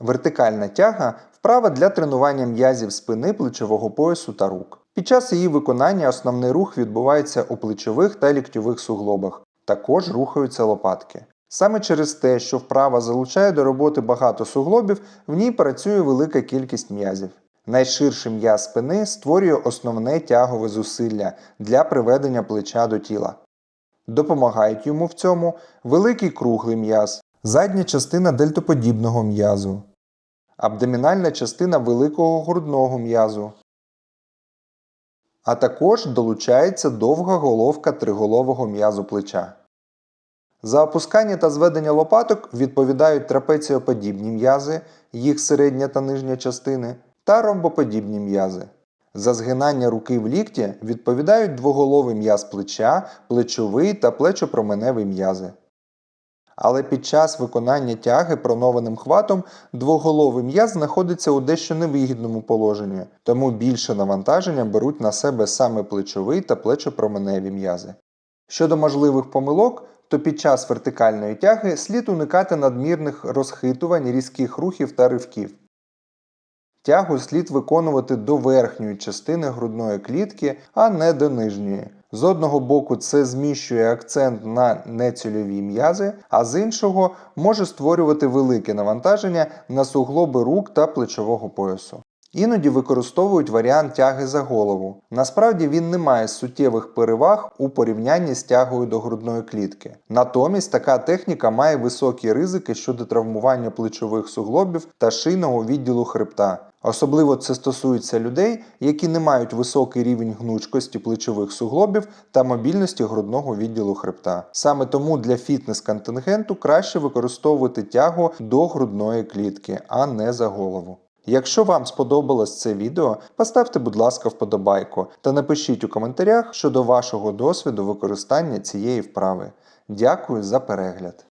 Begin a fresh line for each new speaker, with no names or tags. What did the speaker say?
Вертикальна тяга вправа для тренування м'язів спини, плечового поясу та рук. Під час її виконання основний рух відбувається у плечових та ліктьових суглобах. Також рухаються лопатки. Саме через те, що вправа залучає до роботи багато суглобів, в ній працює велика кількість м'язів. Найширший м'яз спини створює основне тягове зусилля для приведення плеча до тіла. Допомагають йому в цьому великий круглий м'яз, задня частина дельтоподібного м'язу, абдомінальна частина великого грудного м'язу, а також долучається довга головка триголового м'язу плеча. За опускання та зведення лопаток відповідають трапеціоподібні м'язи, їх середня та нижня частини, та ромбоподібні м'язи. За згинання руки в лікті відповідають двоголовий м'яз плеча, плечовий та плечопроменевий м'язи. Але під час виконання тяги пронованим хватом двоголовий м'яз знаходиться у дещо невигідному положенні, тому більше навантаження беруть на себе саме плечовий та плечопроменеві м'язи. Щодо можливих помилок, то під час вертикальної тяги слід уникати надмірних розхитувань, різких рухів та ривків. Тягу слід виконувати до верхньої частини грудної клітки, а не до нижньої. З одного боку це зміщує акцент на нецільові м'язи, а з іншого може створювати велике навантаження на суглоби рук та плечового поясу. Іноді використовують варіант тяги за голову. Насправді він не має суттєвих переваг у порівнянні з тягою до грудної клітки. Натомість така техніка має високі ризики щодо травмування плечових суглобів та шийного відділу хребта. Особливо це стосується людей, які не мають високий рівень гнучкості плечових суглобів та мобільності грудного відділу хребта. Саме тому для фітнес-контингенту краще використовувати тягу до грудної клітки, а не за голову. Якщо вам сподобалось це відео, поставте, будь ласка, вподобайку та напишіть у коментарях щодо вашого досвіду використання цієї вправи. Дякую за перегляд!